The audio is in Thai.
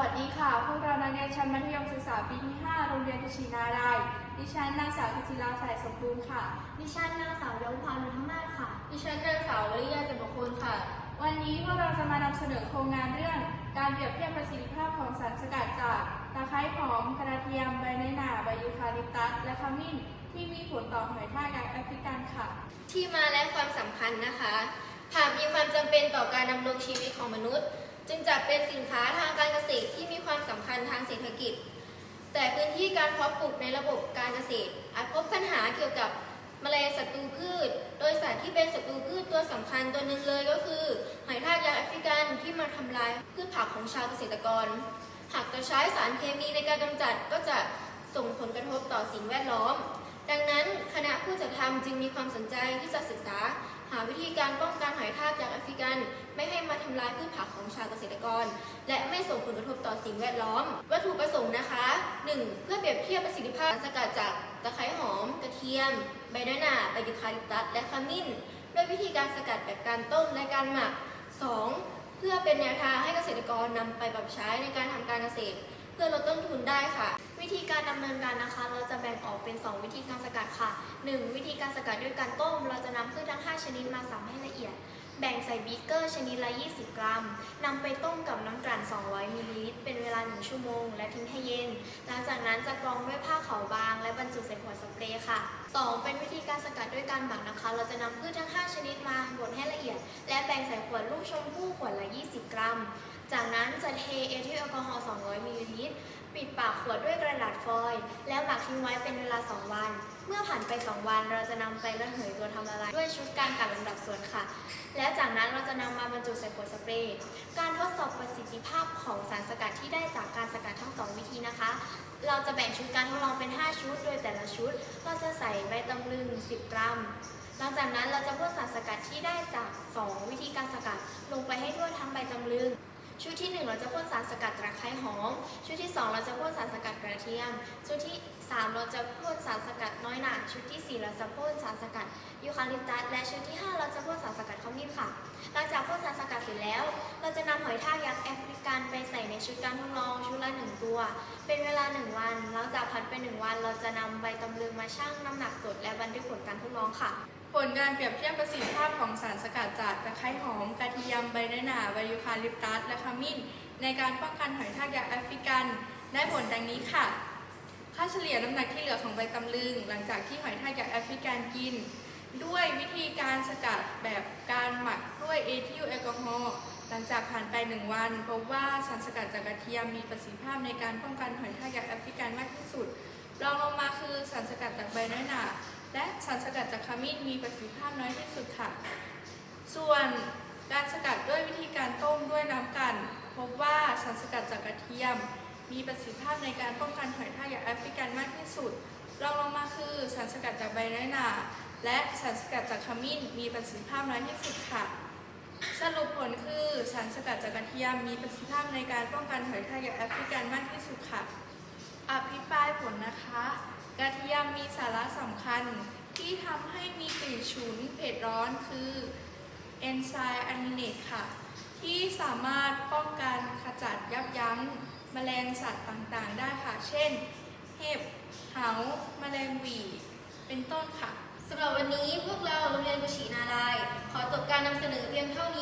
วัสดีค่ะ พวกเรานักเรียนชั้นมัธยมศึกษาปีที่ 5 โรงเรียนกุชินารายณ์ดิฉันนางสาวกิติลาสายสมบูรณ์ค่ะ ดิฉันนางสาวยงพานุธมาศค่ะ ดิฉันนางสาววริยาจันทคุณค่ะ วันนี้พวกเราจะมานำเสนอโครงงานเรื่อง การเปรียบเทียบประสิทธิภาพของสารสกัดจาก ตะไคร้หอมกระเทียมใบในหนาใบยูคาลิปตัส และขมิ้นที่มีผลต่อหอยทากอย่างแอฟริกันค่ะ ที่มาและความสำคัญนะคะหากมีความจำเป็นต่อการดำรงชีวิตของมนุษย์ จึงจัดเป็นสินค้าทางการเกษตรที่มีความสำคัญทางเศรษฐกิจ แต่พื้นที่การเพาะปลูกในระบบการเกษตร อาจพบปัญหาเกี่ยวกับแมลงศัตรูพืช โดยสัตว์ที่เป็นศัตรูพืชตัวสำคัญตัวหนึ่งเลยก็คือหอยทากยักษ์แอฟริกันที่มาทำลายพืชผักของชาวเกษตรกร หากจะใช้สารเคมีในการกำจัดก็จะส่งผลกระทบต่อสิ่งแวดล้อม ดังนั้นคณะผู้จัดทำจึงมีความสนใจที่จะศึกษา หาวิธีการป้องกันหอยทากจากแอฟริกัน ไม่ให้มาทำลายพืชผักของชาวเกษตรกร และไม่ส่งผลกระทบต่อสิ่งแวดล้อม วัตถุประสงค์นะคะ 1. เพื่อเปรียบเทียบประสิทธิภาพสกัดจากตะไคร้หอม กระเทียม ใบน้อยหนาใบยูคาลิปตัสและขมิ้น ด้วยวิธีการสกัดแบบการต้มและการหมัก 2. เพื่อเป็นแนวทางให้เกษตรกรนำไปปรับใช้ในการทำการเกษตร เพื่อลดต้นทุนได้ค่ะ วิธีการดำเนินการนะคะ เราจะแบ่งออกเป็น 2 วิธีการสกัดค่ะ 1. วิธีการสกัดด้วยการต้ม เราจะนำพืชทั้ง 5 ชนิดมาสับให้ละเอียด แบ่งใส่บีเกอร์ชนิดละ 20 กรัมนำไปต้มกับน้ำ 1 ชั่วโมง และทิ้งให้เย็น หลังจากนั้นจะกรองด้วยผ้าขาวบาง และบรรจุใส่ขวดสเปรย์ค่ะ 2. เป็นวิธีการสกัดด้วยการหมักนะคะ เราจะนำพืชทั้ง 5 ชนิดมาบดให้ละเอียด และแบ่งใส่ขวดลูกชมพู่ขวดละ 20 กรัม จากนั้นจะเทเอทิลแอลกอฮอล์ 200 มิลลิลิตร ปิดปากขวดด้วยกระดาษฟอยล์ แล้วหมักทิ้งไว้เป็นเวลา 2 วัน เมื่อผ่านไป 2 วัน เราจะนำไประเหยตัวทำละลายด้วยชุดการกัดลำดับส่วนค่ะ และจากนั้นเราจะนำมาบรรจุใส่ขวดสเปรย์ การทดสอบประสิทธิภาพของ สารสกัดที่ได้จากการสกัดทั้ง 2 วิธีนะคะ เราจะแบ่งชุดการทดลองเป็น 5 ชุด โดยแต่ละชุด เราจะใส่ใบตำลึง 10 กรัม หลังจากนั้นเราจะพ่นสารสกัดที่ได้จาก 2 วิธีการสกัดลงไปให้ทั่วทั้งใบตำลึง ชุดที่ 1 เราจะพ่นสารสกัดตะไคร้หอม ชุดที่ 2 เราจะพ่นสารสกัดกระเทียม ชุดที่ 3 เราจะพ่นสารสกัดน้อยหนาชุดที่ 4 เราจะพ่นสารสกัดยูคาลิปตัส และชุดที่ 5 เราจะพ่นสารสกัดขมิ้นค่ะ หลังจากพ่นสารสกัดเสร็จแล้ว เราจะนำหอยทากยักษ์แอฟริกันไปใส่ในชุดการทดลองชุดละ 1 ตัว เป็นเวลา 1 วัน หลังจากผ่านไป 1 วัน เราจะนำใบตำลึงมาชั่งน้ำหนักสดและบันทึกผลการทดลองค่ะ ผลการเปรียบเทียบประสิทธิภาพของสารสกัดจากตะไคร้หอมกระเทียมใบน้อยหนาใบยูคาลิปตัสและขมิ้น ในการป้องกันหอยทากยักษ์แอฟริกัน ได้ผลดังนี้ค่ะ ค่าเฉลี่ยน้ำหนักที่เหลือของใบตำลึง หลังจากที่หอยทากยักษ์แอฟริกันกิน ด้วยวิธีการสกัดแบบการหมักด้วยเอทิลแอลกอฮอล์หลังจากผ่านไป 1 วันพบว่าสารสกัดจากกระเทียมมีประสิทธิภาพในการป้องกันหอยทากยักษ์แอฟริกันมากที่สุดรองลงมาคือสารสกัดจากใบน้อยหนา และสารสกัดจากขมิ้นมีประสิทธิภาพน้อยที่สุดค่ะ ส่วนการสกัดด้วยวิธีการต้มด้วยน้ำกัน พบว่าสารสกัดจากกระเทียม มีประสิทธิภาพในการป้องกันหอยทากอย่างแอฟริกันมากที่สุดรองลงมาคือสารสกัดจากใบไน้หนาและสารสกัดจากขมิ้นมีประสิทธิภาพน้อยที่สุดค่ะ สรุปผลคือสารสกัดจากกระเทียมมีประสิทธิภาพในการป้องกันหอยทากอย่างแอฟริกันมากที่สุดค่ะ อภิปรายผลนะคะ กระเที ยมมีสาระสำคัญที่ทำให้มีกลิ่นฉุนเผ็ดร้อนคือเอนไซม์อะมิเนตค่ะ ที่สามารถป้องกันขจัดยับยั้งแมลงสัตว์ต่างๆ ได้ค่ะ เช่น เห็บ เหาแมลงหวี เป็นต้นค่ะ สำหรับวันนี้พวกเราโรงเรียนกุชินาราย ขอจบการนำเสนอเพียงเท่านี้